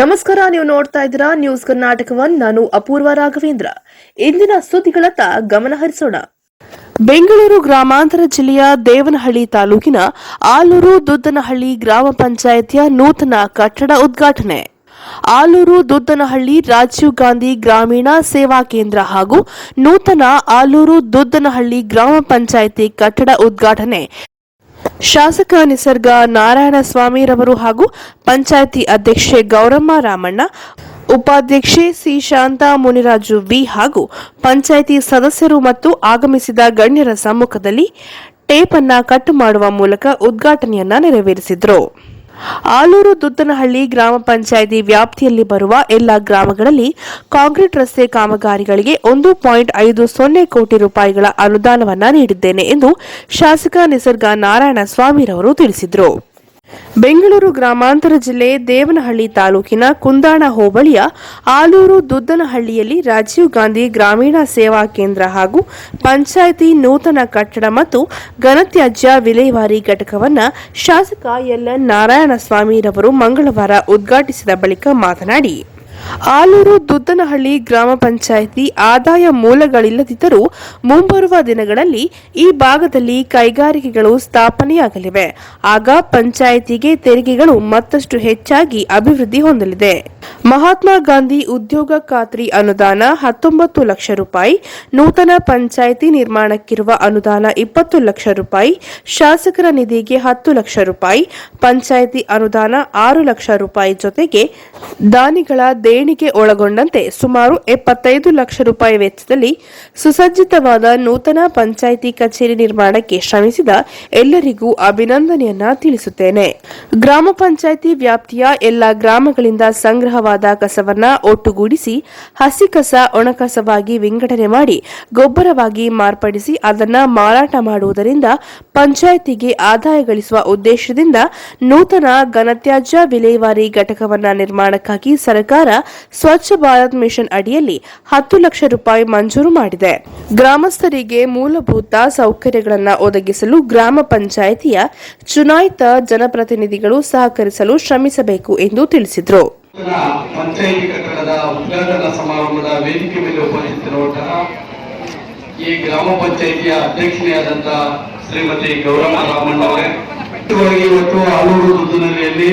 ನಮಸ್ಕಾರ, ನೀವು ನೋಡ್ತಾ ಇದ್ದೀರಾ ನ್ಯೂಸ್ ಕರ್ನಾಟಕ ಒನ್ ನಾನು ಅಪೂರ್ವ ರಾಘವೇಂದ್ರ. ಇಂದಿನ ಸುದ್ದಿಗಳತ್ತ ಗಮನ ಹರಿಸೋಣ. ಬೆಂಗಳೂರು ಗ್ರಾಮಾಂತರ ಜಿಲ್ಲೆಯ ದೇವನಹಳ್ಳಿ ತಾಲೂಕಿನ ಆಲೂರು ದುದ್ದನಹಳ್ಳಿ ಗ್ರಾಮ ಪಂಚಾಯತಿಯ ನೂತನ ಕಟ್ಟಡ ಉದ್ಘಾಟನೆ. ಆಲೂರು ದುದ್ದನಹಳ್ಳಿ ರಾಜೀವ್ ಗಾಂಧಿ ಗ್ರಾಮೀಣ ಸೇವಾ ಕೇಂದ್ರ ಹಾಗೂ ನೂತನ ಆಲೂರು ದುದ್ದನಹಳ್ಳಿ ಗ್ರಾಮ ಪಂಚಾಯಿತಿ ಕಟ್ಟಡ ಉದ್ಘಾಟನೆ. ಶಾಸಕ ನಿಸರ್ಗ ನಾರಾಯಣಸ್ವಾಮಿರವರು ಹಾಗೂ ಪಂಚಾಯಿತಿ ಅಧ್ಯಕ್ಷೆ ಗೌರಮ್ಮ ರಾಮಣ್ಣ, ಉಪಾಧ್ಯಕ್ಷೆ ಸಿ ಶಾಂತಾ ಮುನಿರಾಜು ವಿ ಹಾಗೂ ಪಂಚಾಯಿತಿ ಸದಸ್ಯರು ಮತ್ತು ಆಗಮಿಸಿದ ಗಣ್ಯರ ಸಮ್ಮುಖದಲ್ಲಿ ಟೇಪ್ ಅನ್ನ ಕಟ್ ಮಾಡುವ ಮೂಲಕ ಉದ್ಘಾಟನೆಯನ್ನ ನೆರವೇರಿಸಿದರು. ಆಲೂರು ದುದ್ದನಹಳ್ಳಿ ಗ್ರಾಮ ಪಂಚಾಯಿತಿ ವ್ಯಾಪ್ತಿಯಲ್ಲಿ ಬರುವ ಎಲ್ಲ ಗ್ರಾಮಗಳಲ್ಲಿ ಕಾಂಕ್ರೀಟ್ ರಸ್ತೆ ಕಾಮಗಾರಿಗಳಿಗೆ ಒಂದು ಪಾಯಿಂಟ್ ಐದು ಸೊನ್ನೆ ಕೋಟಿ ರೂಪಾಯಿಗಳ ಅನುದಾನವನ್ನ ನೀಡಿದ್ದೇನೆ ಎಂದು ಶಾಸಕ ನಿಸರ್ಗ ನಾರಾಯಣ ಸ್ವಾಮಿರವರು ತಿಳಿಸಿದರು. ಬೆಂಗಳೂರು ಗ್ರಾಮಾಂತರ ಜಿಲ್ಲೆ ದೇವನಹಳ್ಳಿ ತಾಲೂಕಿನ ಕುಂದಾಣ ಹೋಬಳಿಯ ಆಲೂರು ದುದ್ದನಹಳ್ಳಿಯಲ್ಲಿ ರಾಜೀವ್ ಗಾಂಧಿ ಗ್ರಾಮೀಣ ಸೇವಾ ಕೇಂದ್ರ ಹಾಗೂ ಪಂಚಾಯಿತಿ ನೂತನ ಕಟ್ಟಡ ಮತ್ತು ಘನತ್ಯಾಜ್ಯ ವಿಲೇವಾರಿ ಘಟಕವನ್ನು ಶಾಸಕ ಎಲ್ಎನ್ ನಾರಾಯಣಸ್ವಾಮಿರವರು ಮಂಗಳವಾರ ಉದ್ಘಾಟಿಸಿದ ಬಳಿಕ ಮಾತನಾಡಿ ಆಲೂರು ದುದ್ದನಹಳ್ಳಿ ಗ್ರಾಮ ಪಂಚಾಯಿತಿ ಆದಾಯ ಮೂಲಗಳಿಲ್ಲದಿದ್ದರೂ ಮುಂಬರುವ ದಿನಗಳಲ್ಲಿ ಈ ಭಾಗದಲ್ಲಿ ಕೈಗಾರಿಕೆಗಳು ಸ್ಥಾಪನೆಯಾಗಲಿವೆ. ಆಗ ಪಂಚಾಯಿತಿಗೆ ತೆರಿಗೆಗಳು ಮತ್ತಷ್ಟು ಹೆಚ್ಚಾಗಿ ಅಭಿವೃದ್ಧಿ ಹೊಂದಲಿದೆ. ಮಹಾತ್ಮ ಗಾಂಧಿ ಉದ್ಯೋಗ ಖಾತ್ರಿ ಅನುದಾನ ಹತ್ತೊಂಬತ್ತು ಲಕ್ಷ ರೂಪಾಯಿ, ನೂತನ ಪಂಚಾಯಿತಿ ನಿರ್ಮಾಣಕ್ಕಿರುವ ಅನುದಾನ ಇಪ್ಪತ್ತು ಲಕ್ಷ ರೂಪಾಯಿ, ಶಾಸಕರ ನಿಧಿಗೆ ಹತ್ತು ಲಕ್ಷ ರೂಪಾಯಿ, ಪಂಚಾಯಿತಿ ಅನುದಾನ ಆರು ಲಕ್ಷ ರೂಪಾಯಿ ಜೊತೆಗೆ ದಾನಿಗಳ ದೇಣಿಗೆ ಒಳಗೊಂಡಂತೆ ಸುಮಾರು ಎಪ್ಪತ್ತೈದು ಲಕ್ಷ ರೂಪಾಯಿ ವೆಚ್ಚದಲ್ಲಿ ಸುಸಜ್ಜಿತವಾದ ನೂತನ ಪಂಚಾಯಿತಿ ಕಚೇರಿ ನಿರ್ಮಾಣಕ್ಕೆ ಶ್ರಮಿಸಿದ ಎಲ್ಲರಿಗೂ ಅಭಿನಂದನೆಯನ್ನ ತಿಳಿಸುತ್ತೇನೆ. ಗ್ರಾಮ ಪಂಚಾಯಿತಿ ವ್ಯಾಪ್ತಿಯ ಎಲ್ಲ ಗ್ರಾಮಗಳಿಂದ ಸಂಗ್ರಹವಾದ ಕಸವನ್ನ ಒಟ್ಟುಗೂಡಿಸಿ ಹಸಿ ಕಸ ಒಣಕಸವಾಗಿ ವಿಂಗಡಣೆ ಮಾಡಿ, ಗೊಬ್ಬರವಾಗಿ ಮಾರ್ಪಡಿಸಿ ಅದನ್ನ ಮಾರಾಟ ಮಾಡುವುದರಿಂದ ಪಂಚಾಯಿತಿಗೆ ಆದಾಯ ಗಳಿಸುವ ಉದ್ದೇಶದಿಂದ ನೂತನ ಘನತ್ಯಾಜ್ಯ ವಿಲೇವಾರಿ ಘಟಕವನ್ನ ನಿರ್ಮಾಣಕ್ಕಾಗಿ ಸರ್ಕಾರ ಸ್ವಚ್ಛ ಭಾರತ್ ಮಿಷನ್ ಅಡಿಯಲ್ಲಿ ಹತ್ತು ಲಕ್ಷ ರೂಪಾಯಿ ಮಂಜೂರು ಮಾಡಿದೆ. ಗ್ರಾಮಸ್ಥರಿಗೆ ಮೂಲಭೂತ ಸೌಕರ್ಯಗಳನ್ನು ಒದಗಿಸಲು ಗ್ರಾಮ ಪಂಚಾಯಿತಿಯ ಚುನಾಯಿತ ಜನಪ್ರತಿನಿಧಿಗಳು ಸಹಕರಿಸಲು ಶ್ರಮಿಸಬೇಕು ಎಂದು ತಿಳಿಸಿದರು. ಪಂಚಾಯಿತಿ ಕಟ್ಟಡದ ಉದ್ಘಾಟನಾ ಸಮಾರಂಭದ ವೇದಿಕೆ ಮೇಲೆ ಉಪಸ್ಥಿತರುವಂತಹ ಈ ಗ್ರಾಮ ಪಂಚಾಯಿತಿಯ ಅಧ್ಯಕ್ಷೆಯಾದಂತಹ ಶ್ರೀಮತಿ ಗೌರಮ್ಮ ರಾಮಣ್ಣ ಅವರೇ. ಇವತ್ತು ಆಲೂರು ದುದ್ದನಹಳ್ಳಿಯಲ್ಲಿ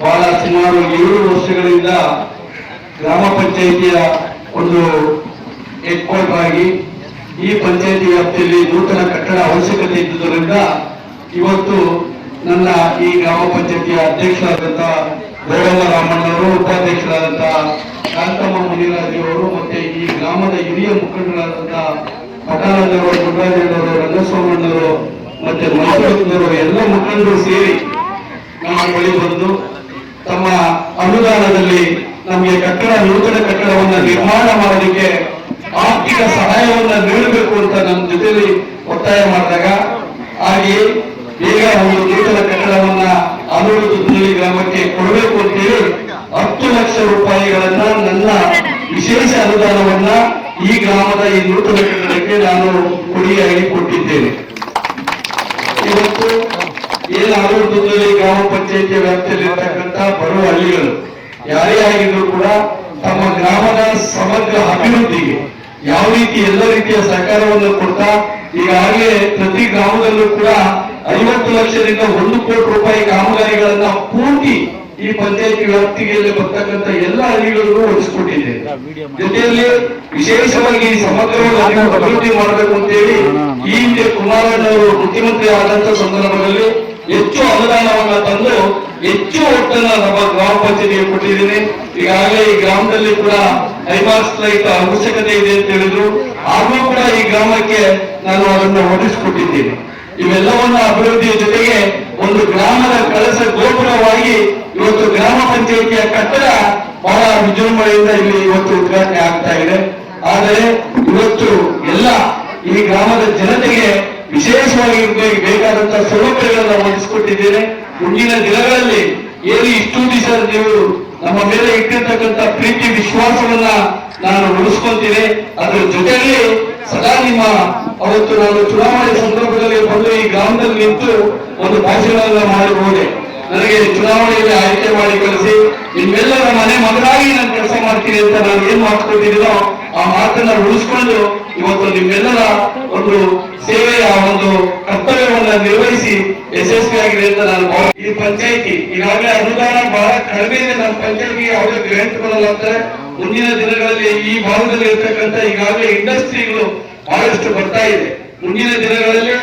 ಬಹಳ ಸುಮಾರು ಏಳು ವರ್ಷಗಳಿಂದ ಗ್ರಾಮ ಪಂಚಾಯಿತಿಯ ಒಂದು ಹೆಡ್ ಆಗಿ ಈ ಪಂಚಾಯಿತಿ ವ್ಯಾಪ್ತಿಯಲ್ಲಿ ನೂತನ ಕಟ್ಟಡ ಅವಶ್ಯಕತೆ ಇದ್ದುದರಿಂದ ಇವತ್ತು ನನ್ನ ಈ ಗ್ರಾಮ ಪಂಚಾಯಿತಿಯ ಅಧ್ಯಕ್ಷರಾದಂತ ಗೌರವ ರಾಮಣ್ಣವರು ಉಪಾಧ್ಯಕ್ಷರಾದಂತಹ ಶಾಂತಮ್ಮ ಮುನಿರಾಜಿಯವರು ಮತ್ತೆ ಈ ಗ್ರಾಮದ ಹಿರಿಯ ಮುಖಂಡರಾದಂತಹ ಪಟಾಲಣ್ಣವರು ಗುಂಡರಾಜಣ್ಣವರು ರಂಗಸ್ವಾಮಣ್ಣವರು ಮತ್ತೆ ಮನಸ್ಸವರು ಎಲ್ಲ ಮುಖಂಡರು ಸೇರಿ ನಮ್ಮ ಬಳಿ ಬಂದು ತಮ್ಮ ಅನುದಾನದಲ್ಲಿ ನಮಗೆ ಕಟ್ಟಡ, ನೂತನ ಕಟ್ಟಡವನ್ನು ನಿರ್ಮಾಣ ಮಾಡಲಿಕ್ಕೆ ಆರ್ಥಿಕ ಸಹಾಯವನ್ನು ನೀಡಬೇಕು ಅಂತ ನಮ್ಮ ಜೊತೆಯಲ್ಲಿ ಒತ್ತಾಯ ಮಾಡಿದಾಗ ಹಾಗೆ ಬೇಗ ಒಂದು ನೂತನ ಕಟ್ಟಡವನ್ನ ಗ್ರಾಮಕ್ಕೆ ಕೊಡಬೇಕು ಅಂತೇಳಿ ಹತ್ತು ಲಕ್ಷ ರೂಪಾಯಿಗಳನ್ನ ನನ್ನ ವಿಶೇಷ ಅನುದಾನವನ್ನ ಈ ಗ್ರಾಮದ ಈ ನೂತನ ಕಟ್ಟಡಕ್ಕೆ ನಾನು ಕೊಡಿಯಾಗಿ ಕೊಟ್ಟಿದ್ದೇನೆ. ಇವತ್ತು ಏನು ಗ್ರಾಮ ಪಂಚಾಯಿತಿ ವ್ಯಾಪ್ತಿಯಲ್ಲಿ ಇರ್ತಕ್ಕಂಥ ಬರುವ ಹಳ್ಳಿಗಳು, ಯಾರೇ ಆಗಿದ್ರು ಕೂಡ ತಮ್ಮ ಗ್ರಾಮದ ಸಮಗ್ರ ಅಭಿವೃದ್ಧಿಗೆ ಯಾವ ರೀತಿ ಎಲ್ಲ ರೀತಿಯ ಸಹಕಾರವನ್ನು ಕೊಡ್ತಾ ಈಗಾಗಲೇ ಪ್ರತಿ ಗ್ರಾಮದಲ್ಲೂ ಕೂಡ ಐವತ್ತು ಲಕ್ಷದಿಂದ ಒಂದು ಕೋಟಿ ರೂಪಾಯಿ ಕಾಮಗಾರಿಗಳನ್ನ ಪೂರ್ತಿ ಈ ಪಂಚಾಯತಿ ವ್ಯಾಪ್ತಿಯಲ್ಲಿ ಬರ್ತಕ್ಕಂಥ ಎಲ್ಲ ಹಳ್ಳಿಗಳಿಗೂ ಒದಗಿಸ್ಕೊಟ್ಟಿದೆ ಜೊತೆಯಲ್ಲಿ ವಿಶೇಷವಾಗಿ ಸಮಗ್ರವಾಗಿ ಅಭಿವೃದ್ಧಿ ಮಾಡಬೇಕು ಅಂತೇಳಿ ಈ ಹಿಂದೆ ಕುಮಾರಣ್ಣವರು ಮುಖ್ಯಮಂತ್ರಿ ಆದಂತ ಸಂದರ್ಭದಲ್ಲಿ ಹೆಚ್ಚು ಅನುದಾನವನ್ನ ತಂದು ಹೆಚ್ಚು ಒಟ್ಟನ್ನ ನಮ್ಮ ಗ್ರಾಮ ಪಂಚಾಯತಿಗೆ ಕೊಟ್ಟಿದ್ದೀನಿ. ಈಗಾಗಲೇ ಈ ಗ್ರಾಮದಲ್ಲಿ ಕೂಡ ಹೈಮಾಸ್ ಲೈಟ್ ಅವಶ್ಯಕತೆ ಇದೆ ಅಂತ ಹೇಳಿದ್ರು. ಆದ್ರೂ ಕೂಡ ಈ ಗ್ರಾಮಕ್ಕೆ ನಾನು ಅದನ್ನು ಒದಗಿಸಿಕೊಟ್ಟಿದ್ದೀನಿ. ಇವೆಲ್ಲವನ್ನ ಅಭಿವೃದ್ಧಿಯ ಜೊತೆಗೆ ಒಂದು ಗ್ರಾಮದ ಕಳಸ ಗೋಪುರವಾಗಿ ಇವತ್ತು ಗ್ರಾಮ ಪಂಚಾಯಿತಿಯ ಕಟ್ಟಡ ಬಹಳ ವಿಜೃಂಭಣೆಯಿಂದ ಇಲ್ಲಿ ಇವತ್ತು ಉದ್ಘಾಟನೆ ಆಗ್ತಾ ಇದೆ. ಆದರೆ ಇವತ್ತು ಎಲ್ಲ ಈ ಗ್ರಾಮದ ಜನತೆಗೆ ವಿಶೇಷವಾಗಿ ಬೇಕಾದಂತಹ ಸೌಲಭ್ಯಗಳನ್ನ ಒದಗಿಸಿಕೊಟ್ಟಿದ್ದೇನೆ. ಮುಂದಿನ ದಿನಗಳಲ್ಲಿ ಏನು ಇಷ್ಟು ದಿವಸ ನೀವು ನಮ್ಮ ಮೇಲೆ ಇಟ್ಟಿರ್ತಕ್ಕಂಥ ಪ್ರೀತಿ ವಿಶ್ವಾಸವನ್ನ ನಾನು ಉಳಿಸ್ಕೊಂತೀನಿ. ಅದ್ರ ಜೊತೆಯಲ್ಲಿ ಸದಾ ನಿಮ್ಮ ಅವತ್ತು ನಾನು ಚುನಾವಣೆ ಸಂದರ್ಭದಲ್ಲಿ ಬಂದು ಈ ಗ್ರಾಮದಲ್ಲಿ ನಿಂತು ಒಂದು ಭಾಷಣವನ್ನ ಹೋದೆ. ನನಗೆ ಚುನಾವಣೆಯಲ್ಲಿ ಆಯ್ಕೆ ಮಾಡಿ ಕಳಿಸಿ, ನಿಮ್ಮೆಲ್ಲರ ಮನೆ ಮಗನಾಗಿ ನಾನು ಕೆಲಸ ಮಾಡ್ತೀನಿ ಅಂತ ನಾನು ಏನ್ ಮಾಡ್ಕೊಂಡಿದ್ದೀನೋ ಆ ಮಾತನ್ನ ಉಳಿಸ್ಕೊಂಡು ಇವತ್ತು ನಿಮ್ಮೆಲ್ಲರ ಒಂದು ಸೇವೆಯ ಒಂದು ಕರ್ತವ್ಯವನ್ನ ನಿರ್ವಹಿಸಿ ಯಶಸ್ವಿಯಾಗಿದೆ ಅಂತ ನಾನು ಈ ಪಂಚಾಯಿತಿ ಈಗಾಗಲೇ ಅನುದಾನ ಬಹಳ ಕಡಿಮೆ ಇದೆ. ನಮ್ಮ ಪಂಚಾಯಿತಿಗೆ ಯಾವುದೇ ಗ್ರಾಂಟ್ ಕೊಡಲ್ಲ ಅಂತಾರೆ. ಮುಂದಿನ ದಿನಗಳಲ್ಲಿ ಈ ಭಾಗದಲ್ಲಿ ಇರ್ತಕ್ಕಂಥ ಈಗಾಗಲೇ ಇಂಡಸ್ಟ್ರಿಗಳು ಬಹಳಷ್ಟು ಬರ್ತಾ ಇದೆ. ಮುಂದಿನ ದಿನಗಳಲ್ಲಿ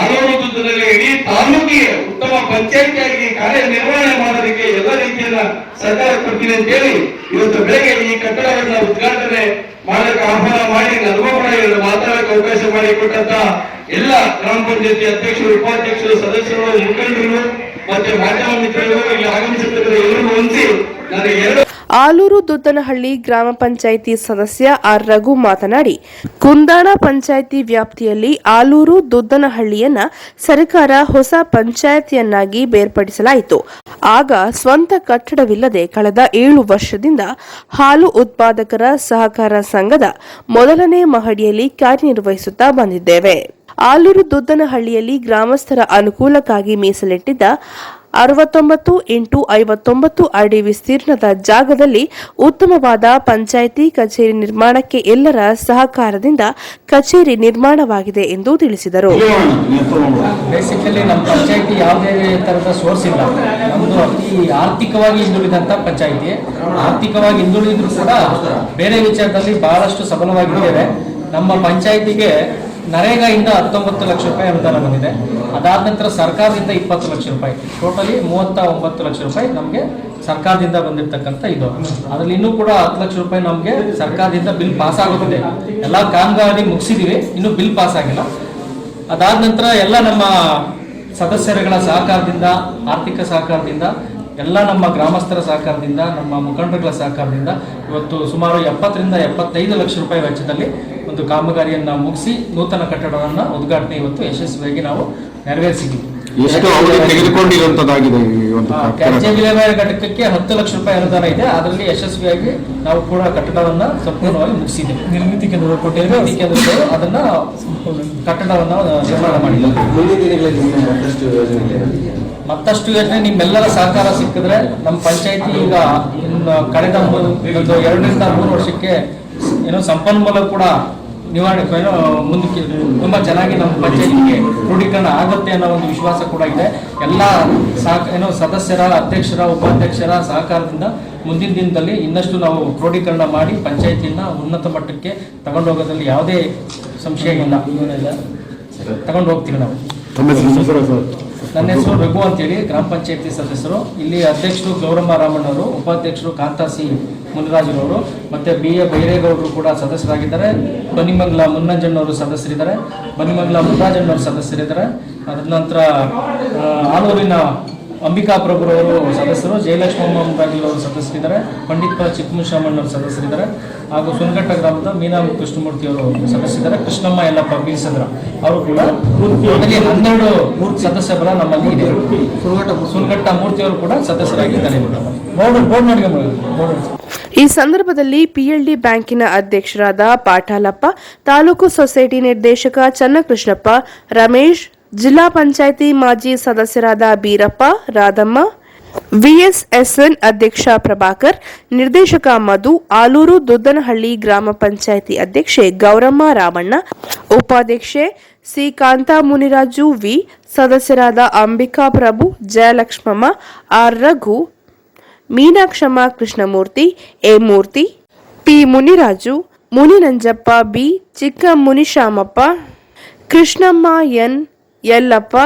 ಆರೋಗ್ಯ ದಿನದಲ್ಲಿ ಇಡೀ ತಾಲೂಕಿಗೆ ಉತ್ತಮ ಪಂಚಾಯತಿಯಾಗಿ ಕಾರ್ಯನಿರ್ವಹಣೆ ಮಾಡೋದಕ್ಕೆ ಎಲ್ಲ ರೀತಿಯನ್ನ ಸರ್ಕಾರ ಕೊಡ್ತೀನಿ ಅಂತ ಹೇಳಿ ಇವತ್ತು ಬೆಳಗ್ಗೆ ಈ ಕಟ್ಟಡವನ್ನ ಉದ್ಘಾಟನೆ ಮಾಡಕ್ಕೆ ಆಹ್ವಾನ ಮಾಡಿ ಕೂಡ ಮಾತಾಡಕ್ಕೆ ಅವಕಾಶ ಮಾಡಿ ಕೊಟ್ಟಂತ ಎಲ್ಲ ಗ್ರಾಮ ಪಂಚಾಯತಿ ಅಧ್ಯಕ್ಷರು, ಉಪಾಧ್ಯಕ್ಷರು, ಸದಸ್ಯರು, ಮುಖಂಡರು ಮತ್ತೆ ಮಾಧ್ಯಮ ಮಿತ್ರರು, ಇಲ್ಲಿ ಆಗಮಿಸುತ್ತಿರುವ ಎಲ್ಲರಿಗೂ ಹೊಂದಿಸಿ ನನಗೆ ಎರಡು ಆಲೂರು ದುದ್ದನಹಳ್ಳಿ ಗ್ರಾಮ ಪಂಚಾಯಿತಿ ಸದಸ್ಯ ಆರ್ ರಘು ಮಾತನಾಡಿ, ಕುಂದಾಣ ಪಂಚಾಯಿತಿ ವ್ಯಾಪ್ತಿಯಲ್ಲಿ ಆಲೂರು ದುದ್ದನಹಳ್ಳಿಯನ್ನ ಸರ್ಕಾರ ಹೊಸ ಪಂಚಾಯತಿಯನ್ನಾಗಿ ಬೇರ್ಪಡಿಸಲಾಯಿತು. ಆಗ ಸ್ವಂತ ಕಟ್ಟಡವಿಲ್ಲದೆ ಕಳೆದ ಏಳು ವರ್ಷದಿಂದ ಹಾಲು ಉತ್ಪಾದಕರ ಸಹಕಾರ ಸಂಘದ ಮೊದಲನೇ ಮಹಡಿಯಲ್ಲಿ ಕಾರ್ಯನಿರ್ವಹಿಸುತ್ತಾ ಬಂದಿದ್ದೇವೆ. ಆಲೂರು ದುದ್ದನಹಳ್ಳಿಯಲ್ಲಿ ಗ್ರಾಮಸ್ಥರ ಅನುಕೂಲಕ್ಕಾಗಿ ಮೀಸಲಿಟ್ಟಿದ್ದ ಅರವತ್ತೊಂಬತ್ತು ಇಂಟು ಐವತ್ತೊಂಬತ್ತು ಅಡಿ ವಿಸ್ತೀರ್ಣದ ಜಾಗದಲ್ಲಿ ಉತ್ತಮವಾದ ಪಂಚಾಯಿತಿ ಕಚೇರಿ ನಿರ್ಮಾಣಕ್ಕೆ ಎಲ್ಲರ ಸಹಕಾರದಿಂದ ಕಚೇರಿ ನಿರ್ಮಾಣವಾಗಿದೆ ಎಂದು ತಿಳಿಸಿದರು. ಬೇಸಿಕಲಿ ನಮ್ಮ ಪಂಚಾಯತಿ ಯಾವುದೇ ತರಹದ ಸೋರ್ಸ್ ಇಲ್ಲ. ನಮ್ಮದು ಆರ್ಥಿಕವಾಗಿ ಹಿಂದುಳಿದಂಥ ಪಂಚಾಯಿತಿ. ಆರ್ಥಿಕವಾಗಿ ಹಿಂದುಳಿದ್ರು ಕೂಡ ಬೇರೆ ವಿಚಾರದಲ್ಲಿ ಬಹಳಷ್ಟು ಸಫಲವಾಗಿದ್ದೇವೆ ನಮ್ಮ ಪಂಚಾಯತಿಗೆ ನರೇಗಾಯಿಂದ ಹತ್ತೊಂಬತ್ತು ಲಕ್ಷ ರೂಪಾಯಿ ಅನುದಾನ ಬಂದಿದೆ. ಅದಾದ ನಂತರ ಸರ್ಕಾರದಿಂದ ಇಪ್ಪತ್ತು ಲಕ್ಷ ರೂಪಾಯಿ. ಟೋಟಲಿ ಮೂವತ್ತ ಒಂಬತ್ತು ಲಕ್ಷ ರೂಪಾಯಿ ನಮಗೆ ಸರ್ಕಾರದಿಂದ ಬಂದಿರತಕ್ಕಂಥ ಇದು. ಅದರಲ್ಲಿ ಇನ್ನೂ ಕೂಡ ಹತ್ತು ಲಕ್ಷ ರೂಪಾಯಿ ನಮಗೆ ಸರ್ಕಾರದಿಂದ ಬಿಲ್ ಪಾಸ್ ಆಗುತ್ತಿದೆ. ಎಲ್ಲ ಕಾಮಗಾರಿ ಮುಗಿಸಿದೀವಿ, ಇನ್ನೂ ಬಿಲ್ ಪಾಸ್ ಆಗಿಲ್ಲ. ಅದಾದ ನಂತರ ಎಲ್ಲ ನಮ್ಮ ಸದಸ್ಯರುಗಳ ಸಹಕಾರದಿಂದ, ಆರ್ಥಿಕ ಸಹಕಾರದಿಂದ ಎಲ್ಲ ನಮ್ಮ ಗ್ರಾಮಸ್ಥರ ಸಹಕಾರದಿಂದ, ನಮ್ಮ ಮುಖಂಡರುಗಳ ಸಹಕಾರದಿಂದ ಇವತ್ತು ಸುಮಾರು ಎಪ್ಪತ್ತರಿಂದ ಎಪ್ಪತ್ತೈದು ಲಕ್ಷ ರೂಪಾಯಿ ವೆಚ್ಚದಲ್ಲಿ ಒಂದು ಕಾಮಗಾರಿಯನ್ನು ಮುಗಿಸಿ ನೂತನ ಕಟ್ಟಡವನ್ನು ಉದ್ಘಾಟನೆ ಇವತ್ತು ಯಶಸ್ವಿಯಾಗಿ ನಾವು ನೆರವೇರಿಸಿದ್ದೀವಿ. ಎಷ್ಟು ಅವಧಿ ತೆಗೆದುಕೊಂಡಿರುವಂತದ್ದಾಗಿದೆ ಈ ಒಂದು? ತ್ಯಾಜ್ಯ ವಿಲೇವಾರಿ ಘಟಕಕ್ಕೆ ಹತ್ತು ಲಕ್ಷ ರೂಪಾಯಿ ಅನುದಾನ ಇದೆ. ಅದರಲ್ಲಿ ಯಶಸ್ವಿಯಾಗಿ ನಾವು ಕೂಡ ಕಟ್ಟಡವನ್ನ ಸಂಪೂರ್ಣವಾಗಿ ಮುಗಿಸಿದ್ದೇವೆ. ನಿರ್ಮಿತಿ ಕೇಂದ್ರ ನಿರ್ಮಿತಿ ಕೇಂದ್ರಗಳು ಅದನ್ನ ಕಟ್ಟಡವನ್ನ ನಿರ್ಮಾಣ ಮಾಡಿಲ್ಲ ಮುಂದಿನ ದಿನಗಳಲ್ಲಿ ಇನ್ನೂ ಮತ್ತಷ್ಟು ಯೋಜನೆಗಳಿವೆ ಮತ್ತಷ್ಟು ಯೋಜನೆ ನಿಮ್ಮೆಲ್ಲರ ಸಹಕಾರ ಸಿಕ್ಕಿದ್ರೆ ನಮ್ಮ ಪಂಚಾಯತಿ ಈಗ ಇನ್ನು ಕಳೆದ ಮೂರು- ಒಂದು ಎರಡರಿಂದ ಮೂರು ವರ್ಷಕ್ಕೆ ಏನೋ ಸಂಪನ್ಮೂಲ ಕೂಡ ನಿವಾರಣೆ ಮುಂದಕ್ಕೆ ತುಂಬಾ ಚೆನ್ನಾಗಿ ನಮ್ಮ ಪಂಚಾಯತಿಗೆ ಕ್ರೋಢೀಕರಣ ಆಗುತ್ತೆ ಅನ್ನೋ ಒಂದು ವಿಶ್ವಾಸ ಕೂಡ ಇದೆ. ಎಲ್ಲ ಸಹ ಏನೋ ಸದಸ್ಯರ, ಅಧ್ಯಕ್ಷರ, ಉಪಾಧ್ಯಕ್ಷರ ಸಹಕಾರದಿಂದ ಮುಂದಿನ ದಿನದಲ್ಲಿ ಇನ್ನಷ್ಟು ನಾವು ಕ್ರೋಢೀಕರಣ ಮಾಡಿ ಪಂಚಾಯತಿಯನ್ನ ಉನ್ನತ ಮಟ್ಟಕ್ಕೆ ತಗೊಂಡು ಹೋಗೋದ್ರಲ್ಲಿ ಯಾವುದೇ ಸಂಶಯ ಇಲ್ಲ. ತಗೊಂಡು ಹೋಗ್ತೀವಿ ನಾವು? ನನ್ನ ಹೆಸರು ರಘು ಅಂತೇಳಿ ಗ್ರಾಮ ಪಂಚಾಯತಿ ಸದಸ್ಯರು. ಇಲ್ಲಿ ಅಧ್ಯಕ್ಷರು ಗೌರಮ್ಮ ರಾಮಣ್ಣವರು ಉಪಾಧ್ಯಕ್ಷರು ಕಾಂತಾಸಿ ಮುನಿರಾಜರವರು ಮತ್ತು ಬಿ ಎ ಬೈರೇಗೌಡರು ಕೂಡ ಸದಸ್ಯರಾಗಿದ್ದಾರೆ. ಬನಿಮಂಗ್ಲ ಮುನ್ನಂಜಣ್ಣವರು ಸದಸ್ಯರಿದ್ದಾರೆ. ಬನ್ನಿಮಂಗ್ಲ ಮುನ್ನರಾಜಣ್ಣವರು ಸದಸ್ಯರಿದ್ದಾರೆ. ಅದ ನಂತರ ಆ, ಆಲೂರಿನ ಅಂಬಿಕಾಪ್ರಭುರವರು ಸದಸ್ಯರು ಜಯಲಕ್ಷ್ಮಮ್ಮ ಮುರಾಜಿಲವರು ಸದಸ್ಯರಿದ್ದಾರೆ ಪಂಡಿತ್ ಚಿಕ್ಕಮುಷಾಮಣ್ಣವರು ಸದಸ್ಯರಿದ್ದಾರೆ ಹಾಗೂ ಸುನಘಟ್ಟ ಗ್ರಾಮದ ಮೀನಾ ಕೃಷ್ಣಮೂರ್ತಿ ಅವರು ಸದಸ್ಯರಿದ್ದಾರೆ ಕೃಷ್ಣಮ್ಮ ಯಲ್ಲಪ್ಪ ಬೀಸಂದ್ರ ಅವರು ಕೂಡ ಟೋಟಲಿ ಹನ್ನೆರಡು ಸದಸ್ಯ ಬಲ ನಮ್ಮಲ್ಲಿ ಇದೆ. ಮೂರ್ತಿ. ಅವರು ಕೂಡ ಸದಸ್ಯರಾಗಿದ್ದಾರೆ. ಈ ಸಂದರ್ಭದಲ್ಲಿ ಪಿಎಲ್ಡಿ ಬ್ಯಾಂಕಿನ ಅಧ್ಯಕ್ಷರಾದ ಪಾಟಾಲಪ್ಪ ತಾಲೂಕು ಸೊಸೈಟಿ ನಿರ್ದೇಶಕ ಚನ್ನಕೃಷ್ಣಪ್ಪ ರಮೇಶ್ ಜಿಲ್ಲಾ ಪಂಚಾಯಿತಿ ಮಾಜಿ ಸದಸ್ಯರಾದ ಬೀರಪ್ಪ, ರಾಧಮ್ಮ, ವಿಎಸ್ಎಸ್ಎನ್ ಅಧ್ಯಕ್ಷ ಪ್ರಭಾಕರ್, ನಿರ್ದೇಶಕ ಮಧು, ಆಲೂರು ದುದ್ದನಹಳ್ಳಿ ಗ್ರಾಮ ಪಂಚಾಯಿತಿ ಅಧ್ಯಕ್ಷೆ ಗೌರಮ್ಮ ರಾಮಣ್ಣ, ಉಪಾಧ್ಯಕ್ಷೆ ಸಿ ಕಾಂತಾ ಮುನಿರಾಜು ವಿ, ಸದಸ್ಯರಾದ Ambika Prabhu, Jayalakshmamma, R Raghu, Meenakshamma Krishnamurthy, A Murthy, P Muniraju, Muninanjappa B Chikka Munishamappa Krishnamma N Yallappa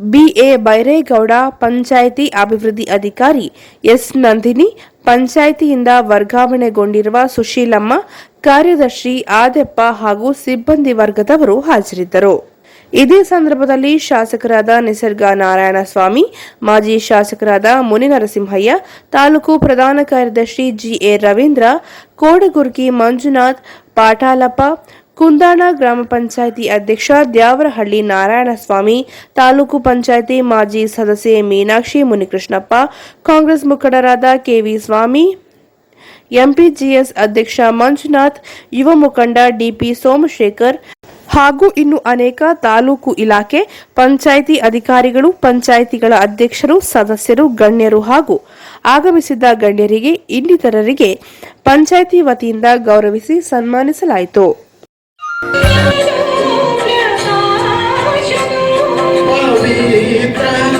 BA Byregowda, panchayat ಅಭಿವೃದ್ಧಿ ಅಧಿಕಾರಿ ಎಸ್ ನಂದಿನಿ, ಪಂಚಾಯಿತಿಯಿಂದ ವರ್ಗಾವಣೆಗೊಂಡಿರುವ ಸುಶೀಲಮ್ಮ, ಕಾರ್ಯದರ್ಶಿ ಆದೆಪ್ಪ ಹಾಗೂ ಸಿಬ್ಬಂದಿ ವರ್ಗದವರು ಹಾಜರಿದ್ದರು. ಇದೇ ಸಂದರ್ಭದಲ್ಲಿ ಶಾಸಕರಾದ ನಿಸರ್ಗ ನಾರಾಯಣಸ್ವಾಮಿ, ಮಾಜಿ ಶಾಸಕರಾದ ಮುನಿ ನರಸಿಂಹಯ್ಯ ತಾಲೂಕು ಪ್ರಧಾನ ಕಾರ್ಯದರ್ಶಿ ಜಿಎ ರವೀಂದ್ರ, ಕೋಡಗುರ್ಗಿ ಮಂಜುನಾಥ್, ಪಾಟಾಲಪ್ಪ ಕುಂದಾಣ ಗ್ರಾಮ ಪಂಚಾಯಿತಿ ಅಧ್ಯಕ್ಷ ದ್ಯಾವರಹಳ್ಳಿ ನಾರಾಯಣಸ್ವಾಮಿ, ತಾಲೂಕು ಪಂಚಾಯಿತಿ ಮಾಜಿ ಸದಸ್ಯೆ ಮೀನಾಕ್ಷಿ ಮುನಿಕೃಷ್ಣಪ್ಪ, ಕಾಂಗ್ರೆಸ್ ಮುಖಂಡರಾದ ಕೆವಿ ಸ್ವಾಮಿ, ಎಂಪಿಜಿಎಸ್ ಅಧ್ಯಕ್ಷ ಮಂಜುನಾಥ್, ಯುವ ಮುಖಂಡ ಡಿಪಿ ಸೋಮಶೇಖರ್ ಹಾಗೂ ಇನ್ನು ಅನೇಕ ತಾಲೂಕು ಇಲಾಖೆ ಪಂಚಾಯಿತಿ ಅಧಿಕಾರಿಗಳು, ಪಂಚಾಯಿತಿಗಳ ಅಧ್ಯಕ್ಷರು, ಸದಸ್ಯರು, ಗಣ್ಯರು ಹಾಗೂ ಆಗಮಿಸಿದ್ದ ಗಣ್ಯರಿಗೆ ಇನ್ನಿತರರಿಗೆ ಪಂಚಾಯಿತಿ ವತಿಯಿಂದ ಗೌರವಿಸಿ ಸನ್ಮಾನಿಸಲಾಯಿತು. Para